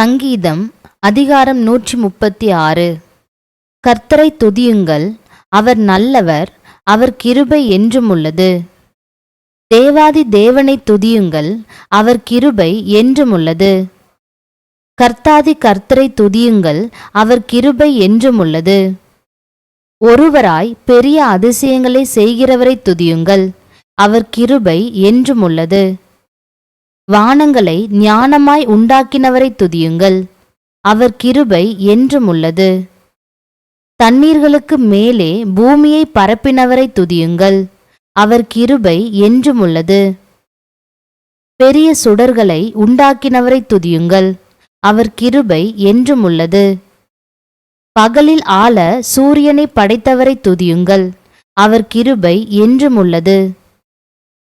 சங்கீதம் அதிகாரம் நூற்றி முப்பத்தி ஆறு. கர்த்தரை துதியுங்கள் அவர் நல்லவர் அவர் கிருபை என்றும் உள்ளது. தேவாதி தேவனை துதியுங்கள் அவர் கிருபை என்றும் உள்ளது. கர்த்தாதி கர்த்தரை துதியுங்கள் அவர் கிருபை என்றும் உள்ளது. ஒருவராய் பெரிய அதிசயங்களை செய்கிறவரை துதியுங்கள் அவர் கிருபை என்றும் உள்ளது. வானங்களை ஞானமாய் உண்டாக்கினவரை துதியுங்கள். அவர் கிருபை என்றும் உள்ளது. தண்ணீர்களுக்கு மேலே பூமியை பரப்பினவரை துதியுங்கள். அவர் கிருபை என்றும் உள்ளது. பெரிய சுடர்களை உண்டாக்கினவரை துதியுங்கள். அவர் கிருபை என்றும் உள்ளது. பகலில் ஆள சூரியனை படைத்தவரை துதியுங்கள். அவர் கிருபை என்றும் உள்ளது.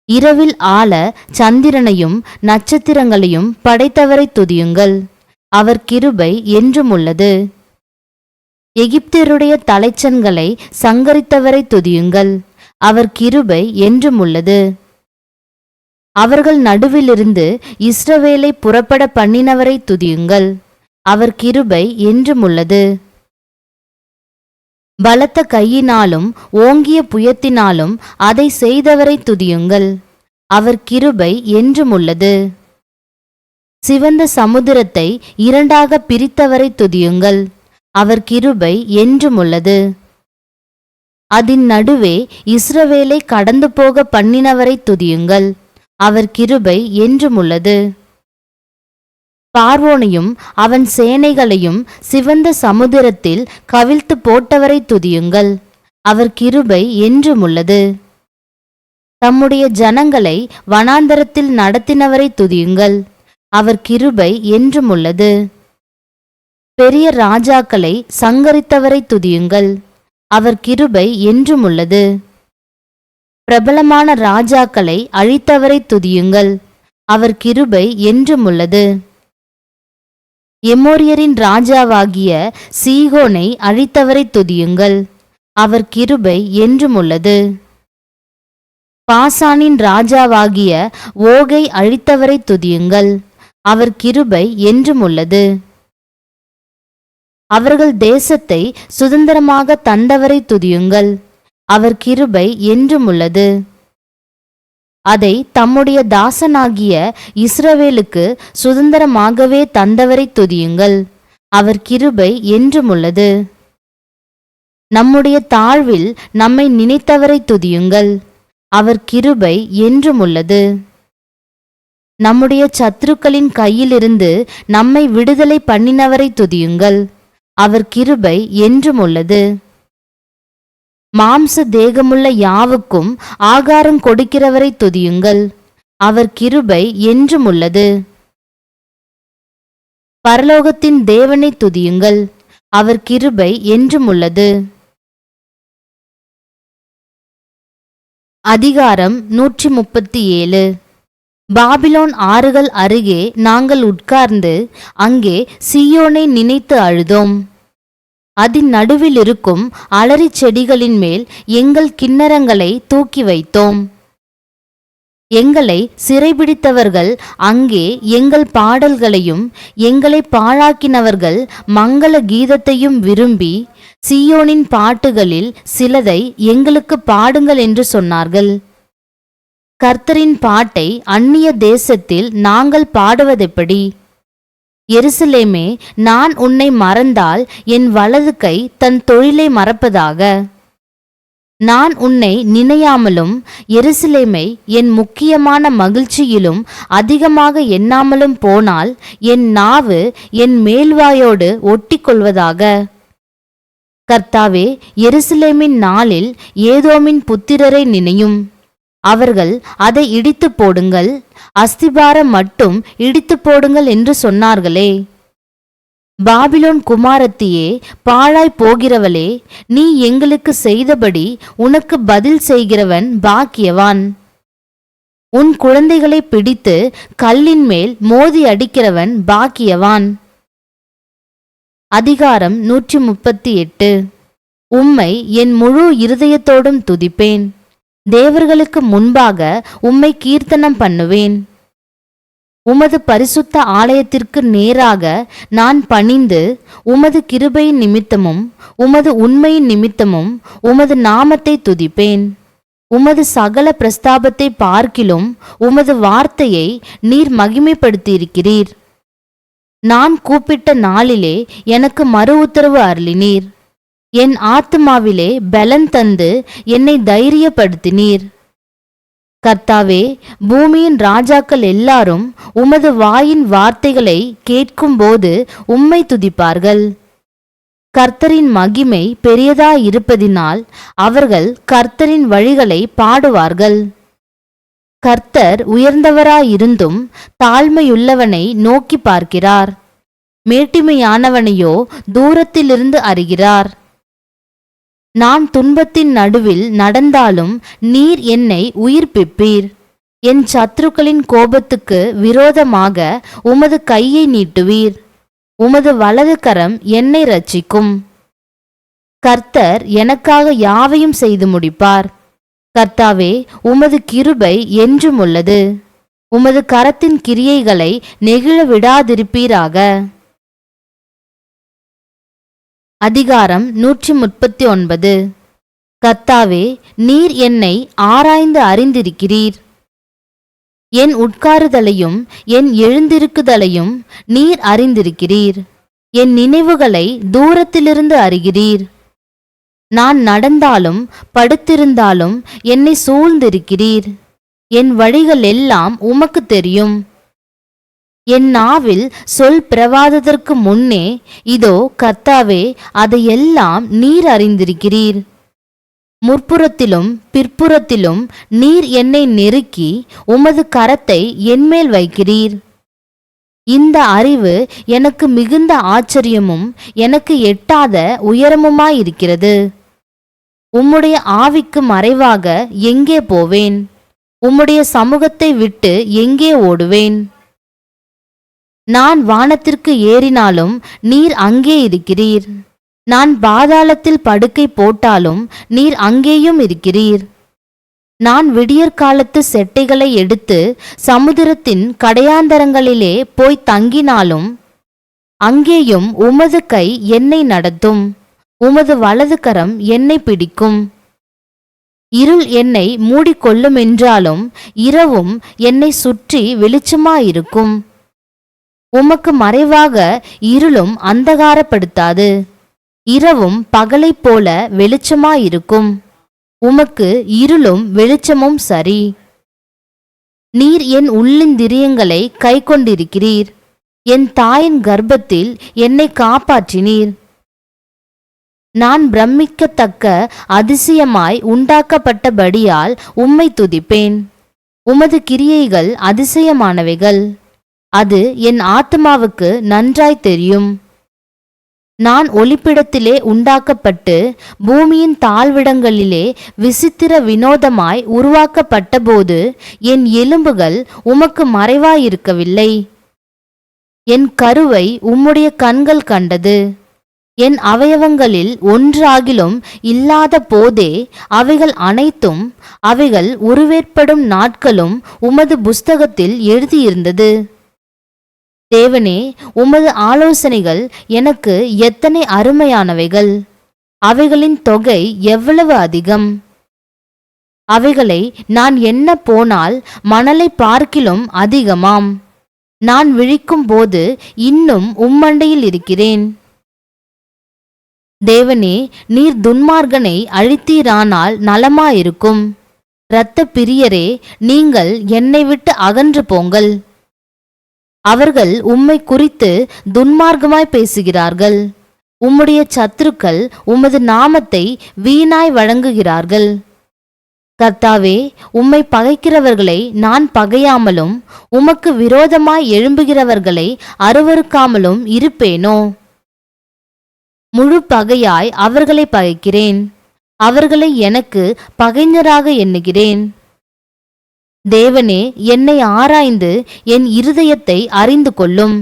இரவில் ஆள சந்திரனையும் நட்சத்திரங்களையும் படைத்தவரை துதியுங்கள். அவர் கிருபை என்றும் உள்ளது. எகிப்தியருடைய தலைச்சன்களை சங்கரித்தவரை துதியுங்கள். அவர் கிருபை என்றும் உள்ளது. அவர்கள் நடுவிலிருந்து இஸ்ரவேலை புறப்பட பண்ணினவரை துதியுங்கள். அவர் கிருபை என்றும் உள்ளது. பலத்த கையினாலும் ஓங்கிய புயத்தினாலும் அதை செய்தவரை துதியுங்கள். அவர் கிருபை என்றும் உள்ளது சிவந்த சமுத்திரத்தை இரண்டாக பிரித்தவரை துதியுங்கள். அவர் கிருபை என்றும் உள்ளது அதன் நடுவே இஸ்ரவேலை கடந்து போக பண்ணினவரை துதியுங்கள். அவர் கிருபை என்றும் உள்ளது பார்வோனையும் அவன் சேனைகளையும் சிவந்த சமுத்திரத்தில் கவிழ்த்து போட்டவரை துதியுங்கள். அவர் கிருபை என்றும் உள்ளது. தம்முடைய ஜனங்களை வனாந்தரத்தில் நடத்தினவரை துதியுங்கள். அவர் கிருபை என்றும் உள்ளது. பெரிய ராஜாக்களை சங்கரித்தவரை துதியுங்கள். அவர் கிருபை என்றும் உள்ளது. பிரபலமான ராஜாக்களை அழித்தவரை துதியுங்கள். அவர் கிருபை என்றும் உள்ளது. எமோரியரின் ராஜாவாகிய சீகோனை அழித்தவரை துதியுங்கள். அவர் கிருபை என்றும் உள்ளது. பாசானின் ராஜாவாகிய ஓகை அழித்தவரை துதியுங்கள். அவர் கிருபை என்றும் உள்ளது. அவர்கள் தேசத்தை சுதந்திரமாக தந்தவரை துதியுங்கள். அவர் கிருபை என்றும் உள்ளது. அதை தம்முடைய தாசனாகிய இஸ்ரவேலுக்கு சுதந்திரமாகவே தந்தவரை துதியுங்கள். அவர் கிருபை என்றும் உள்ளது. நம்முடைய தாழ்வில் நம்மை நினைத்தவரை துதியுங்கள். அவர் கிருபை என்றும் உள்ளது. நம்முடைய சத்துருக்களின் கையிலிருந்து நம்மை விடுதலை பண்ணினவரை துதியுங்கள். அவர் கிருபை என்றும் உள்ளது. மாம்ச தேகமுள்ள யாவுக்கும் ஆகாரம் கொடுக்கிறவரை துதியுங்கள். அவர் கிருபை என்றும் உள்ளது. பரலோகத்தின் தேவனை துதியுங்கள். அவர் கிருபை என்றும் உள்ளது. அதிகாரம் நூற்றி முப்பத்தி ஏழு பாபிலோன் ஆறுகள் அருகே நாங்கள் உட்கார்ந்து அங்கே சியோனை நினைத்து அழுதோம். அதன் நடுவில் இருக்கும் அலரிச் செடிகளின் மேல் எங்கள் கிண்ணறங்களை தூக்கி வைத்தோம். எங்களை சிறைபிடித்தவர்கள் அங்கே எங்கள் பாடல்களையும் எங்களை பாழாக்கினவர்கள் மங்கள கீதத்தையும் விரும்பி சியோனின் பாட்டுகளில் சிலதை எங்களுக்கு பாடுங்கள் என்று சொன்னார்கள். கர்த்தரின் பாட்டை அந்நிய தேசத்தில் நாங்கள் பாடுவதெப்படி? எருசலேமே நான் உன்னை மறந்தால் என் வலது கை தன் தொழிலை மறப்பதாக. நான் உன்னை நினையாமலும் எருசலேமை என் முக்கியமான மகிழ்ச்சியிலும் அதிகமாக எண்ணாமலும் போனால் என் நாவு என் மேல்வாயோடு ஒட்டிக்கொள்வதாக. கர்த்தாவே எருசலேமின் நாளில் ஏதோமின் புத்திரரை நினையும். அவர்கள் அதை இடித்து போடுங்கள். அஸ்திபாரம் மட்டும் இடித்து போடுங்கள் என்று சொன்னார்களே. பாபிலோன் குமாரத்தியே பாழாய் போகிறவளே நீ எங்களுக்கு செய்தபடி உனக்கு பதில் செய்கிறவன் பாக்கியவான். உன் குழந்தைகளை பிடித்து கல்லின் மேல் மோதி அடிக்கிறவன் பாக்கியவான். அதிகாரம் நூற்றி முப்பத்தி எட்டு. உம்மை என் முழு இருதயத்தோடும் துதிப்பேன். தேவர்களுக்கு முன்பாக உம்மை கீர்த்தனம் பண்ணுவேன். உமது பரிசுத்த ஆலயத்திற்கு நேராக நான் பணிந்து உமது கிருபையின் நிமித்தமும் உமது உண்மையின் நிமித்தமும் உமது நாமத்தை துதிப்பேன். உமது சகல பிரஸ்தாபத்தை பார்க்கிலும் உமது வார்த்தையை நீர் மகிமைப்படுத்தியிருக்கிறீர். நான் கூப்பிட்ட நாளிலே எனக்கு மறு உத்தரவு அருளினீர். என் ஆத்துமாவிலே பலன் தந்து என்னை தைரியப்படுத்தினீர். கர்த்தாவே பூமியின் ராஜாக்கள் எல்லாரும் உமது வாயின் வார்த்தைகளை கேட்கும்போது உம்மை துதிப்பார்கள். கர்த்தரின் மகிமை பெரியதாயிருப்பதினால் அவர்கள் கர்த்தரின் வழிகளை பாடுவார்கள். கர்த்தர் உயர்ந்தவராயிருந்தும் தாழ்மையுள்ளவனை நோக்கி பார்க்கிறார். மேட்டிமையானவனையோ தூரத்திலிருந்து அறிகிறார். நான் துன்பத்தின் நடுவில் நடந்தாலும் நீர் என்னை உயிர்ப்பிப்பீர். என் சத்துருக்களின் கோபத்துக்கு விரோதமாக உமது கையை நீட்டுவீர். உமது வலது கரம் என்னை ரட்சிக்கும் கர்த்தர் எனக்காக யாவையும் செய்து முடிப்பார். கர்த்தாவே உமது கிருபை என்றும் உள்ளது உமது கரத்தின் கிரியைகளை நெகிழ விடாதிருப்பீராக. அதிகாரம் நூற்றி முப்பத்தி ஒன்பது கர்த்தாவே நீர் என்னை ஆராய்ந்து அறிந்திருக்கிறீர். என் உட்காருதலையும் என் எழுந்திருக்குதலையும் நீர் அறிந்திருக்கிறீர். என் நினைவுகளை தூரத்திலிருந்து அறிகிறீர். நான் நடந்தாலும் படுத்திருந்தாலும் என்னை சூழ்ந்திருக்கிறீர். என் வழிகள் எல்லாம் உமக்கு தெரியும். என் நாவில் சொல் பிறவாததற்கு முன்னே இதோ கர்த்தாவே அதையெல்லாம் நீர் அறிந்திருக்கிறீர். முற்புறத்திலும் பிற்புறத்திலும் நீர் என்னை நெருக்கி உமது கரத்தை என்மேல் வைக்கிறீர். இந்த அறிவு எனக்கு மிகுந்த ஆச்சரியமும் எனக்கு எட்டாத உயரமுமாயிருக்கிறது. உம்முடைய ஆவிக்கு மறைவாக எங்கே போவேன்? உம்முடைய சமூகத்தை விட்டு எங்கே ஓடுவேன்? நான் வானத்திற்கு ஏறினாலும் நீர் அங்கே இருக்கிறீர். நான் பாதாளத்தில் படுக்கை போட்டாலும் நீர் அங்கேயும் இருக்கிறீர். நான் விடியற்காலத்து செட்டைகளை எடுத்து சமுத்திரத்தின் கடையாந்தரங்களிலே போய் தங்கினாலும் அங்கேயும் உமது கை என்னை நடத்தும். உமது வலது கரம் என்னை பிடிக்கும். இருள் என்னை மூடிக்கொள்ளுமென்றாலும் இரவும் என்னை சுற்றி வெளிச்சமாயிருக்கும். உமக்கு மறைவாக இருளும் அந்தகாரப்படுத்தாது. இரவும் பகலைப் போல வெளிச்சமாயிருக்கும். உமக்கு இருளும் வெளிச்சமும் சரி. நீர் என் உள்ளிந்திரியங்களை கை கொண்டிருக்கிறீர் என் தாயின் கர்ப்பத்தில் என்னை காப்பாற்றினீர். நான் பிரமிக்கத்தக்க அதிசயமாய் உண்டாக்கப்பட்டபடியால் உம்மை துதிப்பேன். உமது கிரியைகள் அதிசயமானவைகள். அது என் ஆத்மாவுக்கு நன்றாய் தெரியும். நான் ஒளிப்பிடத்திலே உண்டாக்கப்பட்டு பூமியின் தாழ்விடங்களிலே விசித்திர வினோதமாய் உருவாக்கப்பட்டபோது என் எலும்புகள் உமக்கு மறைவாயிருக்கவில்லை. என் கருவை உம்முடைய கண்கள் கண்டது. என் அவயவங்களில் ஒன்றாகிலும் இல்லாத போதே அவைகள் அனைத்தும் அவைகள் உருவேற்படும் நாட்களும் உமது புஸ்தகத்தில் எழுதியிருந்தது. தேவனே உமது ஆலோசனைகள் எனக்கு எத்தனை அருமையானவைகள். அவைகளின் தொகை எவ்வளவு அதிகம்? அவைகளை நான் என்ன போனால் மணலை பார்க்கிலும் அதிகமாம். நான் விழிக்கும் போது இன்னும் உம்மண்டையில் இருக்கிறேன். தேவனே நீர் துன்மார்கனை அழித்தீரானால் நலமாயிருக்கும். இரத்த பிரியரே நீங்கள் என்னை விட்டு அகன்று போங்கள். அவர்கள் உம்மை குறித்து துன்மார்க்கமாய் பேசுகிறார்கள். உம்முடைய சத்துருக்கள் உமது நாமத்தை வீணாய் வழங்குகிறார்கள். கர்த்தாவே உம்மை பகைக்கிறவர்களை நான் பகையாமலும் உமக்கு விரோதமாய் எழும்புகிறவர்களை அருவருக்காமலும் இருப்பேனோ? முழு பகையாய் அவர்களை பகைக்கிறேன். அவர்களை எனக்கு பகைஞராக எண்ணுகிறேன். தேவனே என்னை ஆராய்ந்து என் இருதயத்தை அறிந்து கொள்ளும்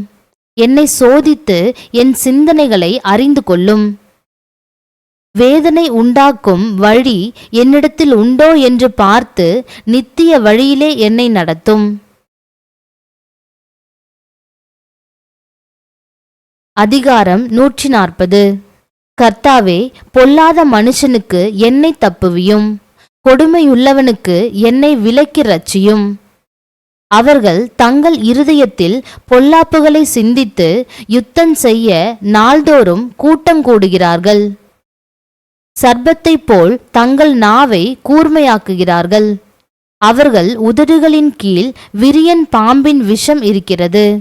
என்னை சோதித்து என் சிந்தனைகளை அறிந்து கொள்ளும் வேதனை உண்டாக்கும் வழி என்னிடத்தில் உண்டோ என்று பார்த்து நித்திய வழியிலே என்னை நடத்தும். அதிகாரம் நூற்றி நாற்பது கர்த்தாவே பொல்லாத மனுஷனுக்கு என்னை தப்புவியும். கொடுமையுள்ளவனுக்கு என்னை விலக்கி ரட்சியும். அவர்கள் தங்கள் இருதயத்தில் பொல்லாப்புகளை சிந்தித்து யுத்தம் செய்ய நாள்தோறும் கூட்டம் கூடுகிறார்கள். சர்பத்தைப் போல் தங்கள் நாவை கூர்மையாக்குகிறார்கள். அவர்கள் உதடுகளின் கீழ் விரியன் பாம்பின் விஷம் இருக்கிறது.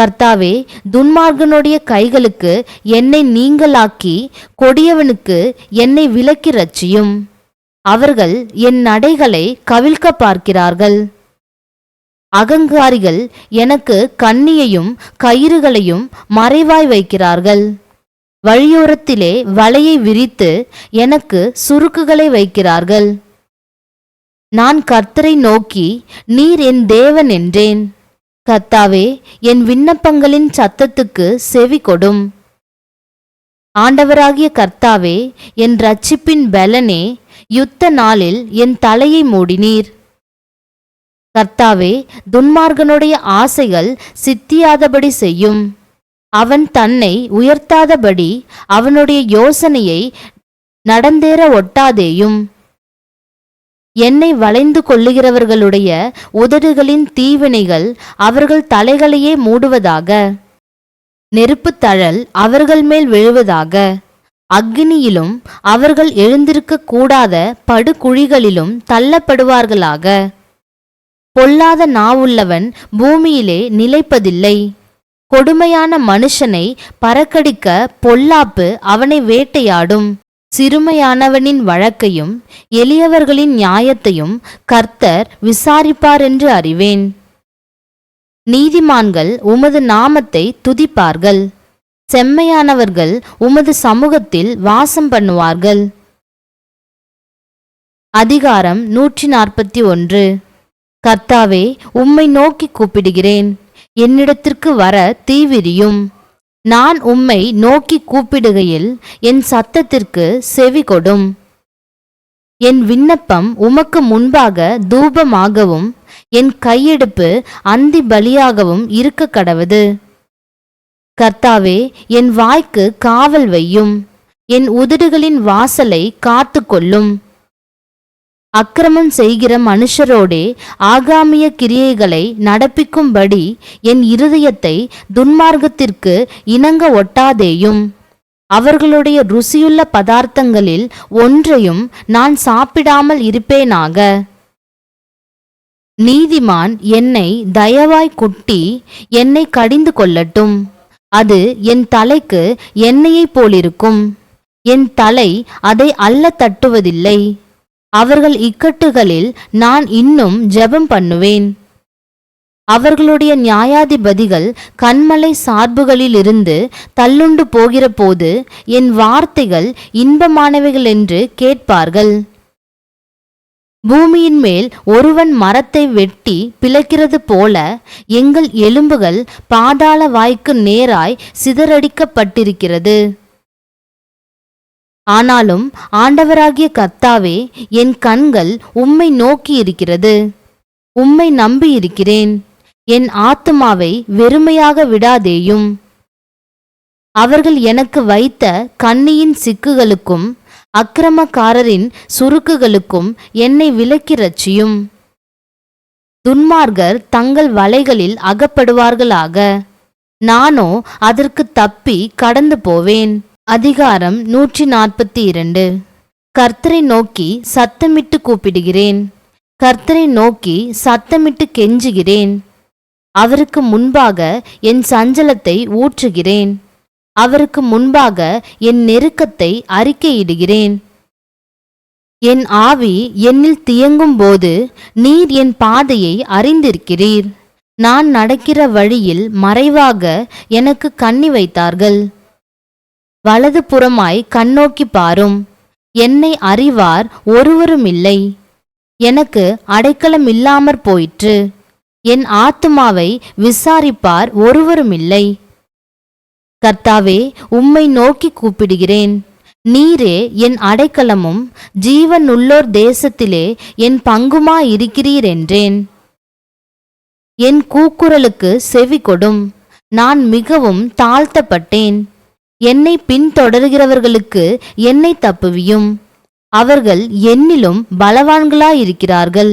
கர்த்தாவே துன்மார்கனுடைய கைகளுக்கு என்னை நீங்களாக்கி கொடியவனுக்கு என்னை விலக்கி ரட்சியும். அவர்கள் என் நடைகளை கவிழ்க்க பார்க்கிறார்கள். அகங்காரிகள் எனக்கு கண்ணியையும் கயிறுகளையும் மறைவாய் வைக்கிறார்கள். வழியோரத்திலே வலையை விரித்து எனக்கு சுருக்குகளை வைக்கிறார்கள். நான் கர்த்தரை நோக்கி நீர் என் தேவன் என்றேன். கர்த்தாவே என் விண்ணப்பங்களின் சத்தத்துக்கு செவி கொடும். ஆண்டவராகிய கர்த்தாவே என் ரட்சிப்பின் பலனே யுத்த நாளில் என் தலையை மூடினீர். கர்த்தாவே துன்மார்கனுடைய ஆசைகள் சித்தியாதபடி செய்யும். அவன் தன்னை உயர்த்தாதபடி அவனுடைய யோசனையை நடந்தேற ஒட்டாதேயும். என்னை வளைந்து கொள்ளுகிறவர்களுடைய உதடுகளின் தீவினைகள் அவர்கள் தலைகளையே மூடுவதாக. நெருப்புத் தழல் அவர்கள் மேல் விழுவதாக. அக்னியிலும் அவர்கள் எழுந்திருக்க கூடாத படுகுழிகளிலும் தள்ளப்படுவார்களாக. பொல்லாத நாவுள்ளவன் பூமியிலே நிலைப்பதில்லை. கொடுமையான மனுஷனை பறக்கடிக்க பொல்லாப்பு அவனை வேட்டையாடும். சிறுமையானவனின் வழக்கையும் எளியவர்களின் நியாயத்தையும் கர்த்தர் விசாரிப்பார் என்று அறிவேன். நீதிமான்கள் உமது நாமத்தை துதிப்பார்கள். செம்மையானவர்கள் உமது சமூகத்தில் வாசம் பண்ணுவார்கள். அதிகாரம் நூற்றி நாற்பத்தி ஒன்று. கர்த்தாவே உம்மை நோக்கி கூப்பிடுகிறேன். என்னிடத்திற்கு வர தீவிரியும். நான் உம்மை நோக்கி கூப்பிடுகையில் என் சத்தத்திற்கு செவி கொடும். என் விண்ணப்பம் உமக்கு முன்பாக தூபமாகவும் என் கையெடுப்பு அந்தி பலியாகவும் இருக்க கடவுது கர்த்தாவே என் வாய்க்கு காவல் வையும். என் உதடுகளின் வாசலை காத்து கொள்ளும் அக்கிரமம் செய்கிற மனுஷரோடே ஆகாமிய கிரியைகளை நடப்பிக்கும்படி என் இருதயத்தை துன்மார்க்கத்திற்கு இணங்க ஒட்டாதேயும். அவர்களுடைய ருசியுள்ள பதார்த்தங்களில் ஒன்றையும் நான் சாப்பிடாமல் இருப்பேனாக. நீதிமான் என்னை தயவாய் குட்டி என்னை கடிந்து கொள்ளட்டும். அது என் தலைக்கு எண்ணெயைப் போலிருக்கும். என் தலை அதை அல்ல தட்டுவதில்லை. அவர்கள் இக்கட்டுகளில் நான் இன்னும் ஜெபம் பண்ணுவேன். அவர்களுடைய நியாயாதிபதிகள் கண்மலை சார்புகளிலிருந்து தள்ளுண்டு போகிறபோது என் வார்த்தைகள் இன்பமானவைகள் என்று கேட்பார்கள். பூமியின் மேல் ஒருவன் மரத்தை வெட்டி பிளக்கிறது போல எங்கள் எலும்புகள் பாதாள வாய்க்கு நேராய் சிதறடிக்கப்பட்டிருக்கிறது. ஆனாலும் ஆண்டவராகிய கர்த்தாவே என் கண்கள் உம்மை நோக்கி இருக்கிறது உம்மை நம்பி இருக்கிறேன் என் ஆத்துமாவை வெறுமையாக விடாதேயும். அவர்கள் எனக்கு வைத்த கண்ணியின் சிக்குகளுக்கும் அக்கிரமக்காரரின் சுருக்குகளுக்கும் என்னை விலக்கி ரச்சியும் துன்மார்கர் தங்கள் வலைகளில் அகப்படுவார்களாக. நானோ அதற்கு தப்பி கடந்து போவேன். அதிகாரம் நூற்றி நாற்பத்தி இரண்டு கர்த்தரை நோக்கி சத்தமிட்டு கூப்பிடுகிறேன். கர்த்தரை நோக்கி சத்தமிட்டு கெஞ்சுகிறேன். அவருக்கு முன்பாக என் சஞ்சலத்தை ஊற்றுகிறேன். அவருக்கு முன்பாக என் நெருக்கத்தை அறிக்கையிடுகிறேன். என் ஆவி என்னில் தியங்கும் போது நீர் என் பாதையை அறிந்திருக்கிறீர். நான் நடக்கிற வழியில் மறைவாக எனக்கு கண்ணி வைத்தார்கள். வலது புறமாய் கண்ணோக்கி பாரும். என்னை அறிவார் ஒருவருமில்லை. எனக்கு அடைக்கலம் இல்லாமற் போயிற்று. என் ஆத்துமாவை விசாரிப்பார் ஒருவருமில்லை. கர்த்தாவே உம்மை நோக்கி கூப்பிடுகிறேன். நீரே என் அடைக்கலமும் ஜீவனுள்ளோர் தேசத்திலே என் பங்குமா இருக்கிறீர் என்றேன் என் கூக்குரலுக்கு செவி கொடும். நான் மிகவும் தாழ்த்தப்பட்டேன். என்னை பின்தொடர்கிறவர்களுக்கு என்னை தப்புவியும். அவர்கள் என்னிலும் பலவான்களாயிருக்கிறார்கள்.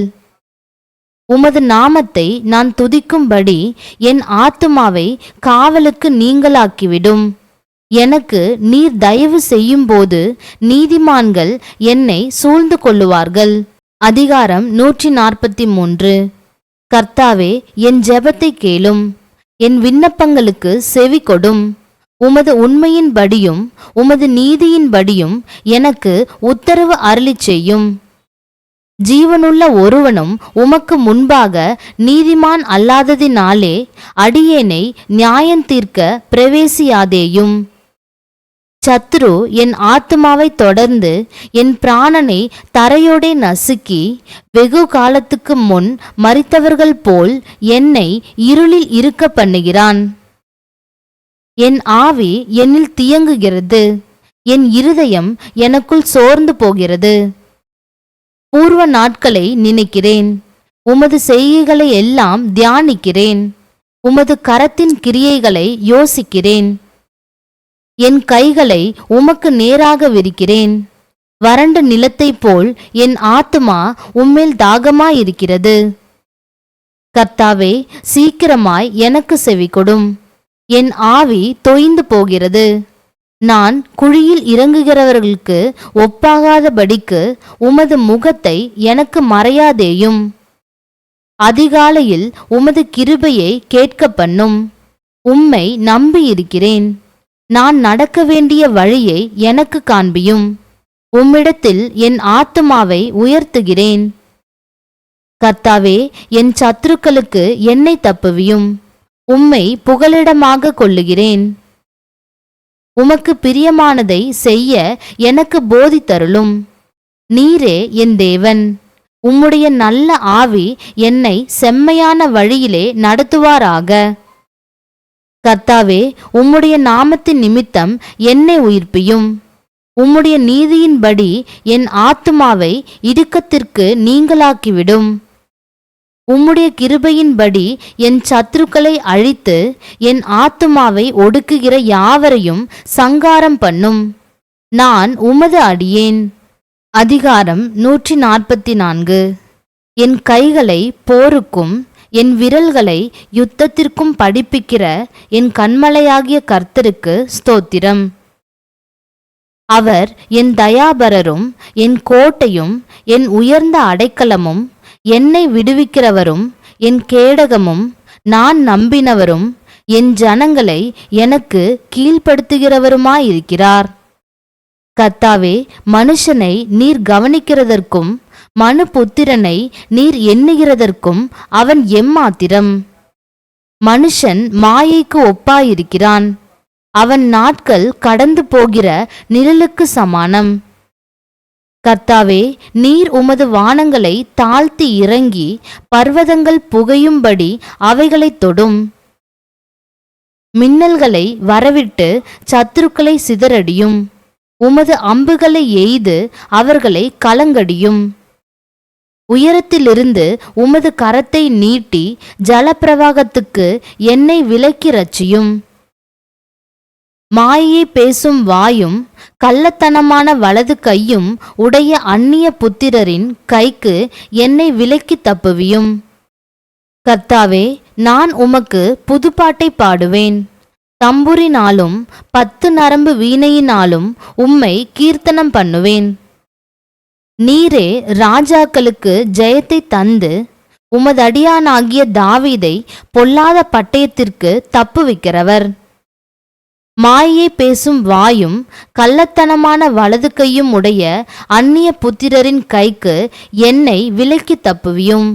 உமது நாமத்தை நான் துதிக்கும்படி என் ஆத்துமாவை காவலுக்கு நீங்களாக்கிவிடும். எனக்கு நீர் தயவு செய்யும்போது நீதிமான்கள் என்னை சூழ்ந்து கொள்ளுவார்கள். அதிகாரம் நூற்றி நாற்பத்தி மூன்று கர்த்தாவே என் ஜெபத்தை கேளும். என் விண்ணப்பங்களுக்கு செவி கொடும். உமது உண்மையின்படியும் உமது நீதியின்படியும் எனக்கு உத்தரவு அருளிச் செய்யும். ஜீவனுள்ள ஒருவனும் உமக்கு முன்பாக நீதிமான் அல்லாததினாலே அடியேனை நியாயந்தீர்க்க பிரவேசியாதேயும். சத்ரு என் ஆத்மாவை தொடர்ந்து என் பிராணனை தரையோடே நசுக்கி வெகு காலத்துக்கு முன் மறித்தவர்கள் போல் என்னை இருளில் இருக்க பண்ணுகிறான். என் ஆவி என்னில் தியங்குகிறது. என் இருதயம் எனக்குள் சோர்ந்து போகிறது. பூர்வ நாட்களை நினைக்கிறேன். உமது செய்கைகளை எல்லாம் தியானிக்கிறேன். உமது கரத்தின் கிரியைகளை யோசிக்கிறேன். என் கைகளை உமக்கு நேராக விரிக்கிறேன். வறண்ட நிலத்தைப் போல் என் ஆத்துமா உம்மேல் தாகமாயிருக்கிறது. கர்த்தாவே சீக்கிரமாய் எனக்கு செவி கொடும் என் ஆவி தொய்ந்து போகிறது. நான் குழியில் இறங்குகிறவர்களுக்கு ஒப்பாகாதபடிக்கு உமது முகத்தை எனக்கு மறையாதேயும். அதிகாலையில் உமது கிருபையை கேட்க பண்ணும் உம்மை நம்பியிருக்கிறேன். நான் நடக்க வேண்டிய வழியை எனக்கு காண்பியும். உம்மிடத்தில் என் ஆத்துமாவை உயர்த்துகிறேன். கர்த்தாவே என் சத்துருக்களுக்கு என்னை தப்புவியும். உம்மை புகலிடமாக கொள்ளுகிறேன் உமக்கு பிரியமானதை செய்ய எனக்கு போதித்தருளும். நீரே என் தேவன். உம்முடைய நல்ல ஆவி என்னை செம்மையான வழியிலே நடத்துவாராக. கர்த்தாவே உம்முடைய நாமத்தின் நிமித்தம் என்னை உயிர்ப்பியும். உம்முடைய நீதியின்படி என் ஆத்துமாவை இடுக்கத்திற்கு நீங்களாக்கிவிடும். உம்முடைய கிருபையின்படி என் சத்துருக்களை அழித்து என் ஆத்துமாவை ஒடுக்குகிற யாவரையும் சங்காரம் பண்ணும். நான் உமது அடியேன். அதிகாரம் நூற்றி நாற்பத்தி நான்கு என் கைகளை போருக்கும் என் விரல்களை யுத்தத்திற்கும் படிப்பிக்கிற என் கண்மலையாகிய கர்த்தருக்கு ஸ்தோத்திரம். அவர் என் தயாபரரும் என் கோட்டையும் என் உயர்ந்த அடைக்கலமும் என்னை விடுவிக்கிறவரும் என் கேடகமும் நான் நம்பினவரும் என் ஜனங்களை எனக்கு கீழ்ப்படுத்துகிறவருமாயிருக்கிறார். கத்தாவே மனுஷனை நீர் கவனிக்கிறதற்கும் மனு புத்திரனை நீர் எண்ணுகிறதற்கும் அவன் எம்மாத்திரம். மனுஷன் மாயைக்கு ஒப்பாயிருக்கிறான். அவன் நாட்கள் கடந்து போகிற நிழலுக்கு சமானம். கர்த்தாவே நீர் உமது வானங்களை தாழ்த்தி இறங்கி பர்வதங்கள் புகையும்படி அவைகளைத் தொடும். மின்னல்களை வரவிட்டு சத்துருக்களை சிதறடியும். உமது அம்புகளை எய்து அவர்களை கலங்கடியும். உயரத்திலிருந்து உமது கரத்தை நீட்டி ஜலப்பிரவாகத்துக்கு என்னை விலக்கி ரச்சியும் மாயை பேசும் வாயும் கள்ளத்தனமான வலது கையும் உடைய அந்நிய புத்திரரின் கைக்கு என்னை விலக்கி தப்புவியும். கர்த்தாவே நான் உமக்கு புதுப்பாட்டை பாடுவேன். தம்புரினாலும் பத்து நரம்பு வீணையினாலும் உம்மை கீர்த்தனம் பண்ணுவேன். நீரே ராஜாக்களுக்கு ஜெயத்தை தந்து உமதடியானாகிய தாவீதை பொல்லாத பட்டயத்திற்கு தப்புவிக்கிறவர். மாயை பேசும் வாயும் கள்ளத்தனமான வலது கையும் உடைய அந்நிய புத்திரரின் கைக்கு என்னை விலக்கி தப்புவியும்.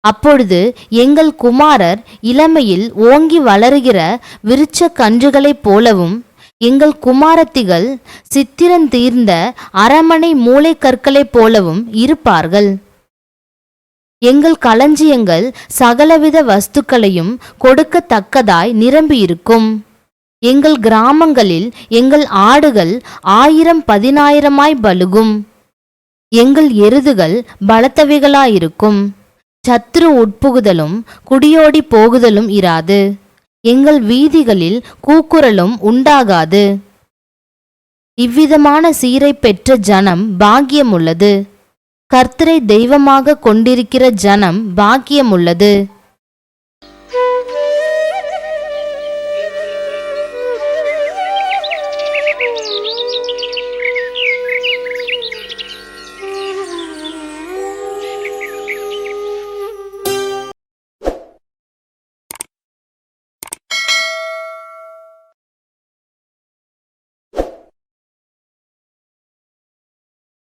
அப்பொழுது எங்கள் குமாரர் இளமையில் ஓங்கி வளருகிற விருட்ச கன்றுகளைப் போலவும் எங்கள் குமாரத்திகள் சித்திரந்தீர்ந்த அரமனை மூளைக்கற்களைப் போலவும் இருப்பார்கள். எங்கள் களஞ்சியங்கள் சகலவித வஸ்துக்களையும் கொடுக்கத்தக்கதாய் நிரம்பியிருக்கும். எங்கள் கிராமங்களில் எங்கள் ஆடுகள் ஆயிரம் பதினாயிரமாய் பலுகும். எங்கள் எருதுகள் பலத்தவைகளாயிருக்கும். சத்ரு உட்புகுதலும் குடியோடி போகுதலும் இராது. எங்கள் வீதிகளில் கூக்குரலும் உண்டாகாது. இவ்விதமான சீரை பெற்ற ஜனம் பாக்கியமுள்ளது. கர்த்தரை தெய்வமாக கொண்டிருக்கிற ஜனம் பாக்கியமுள்ளது.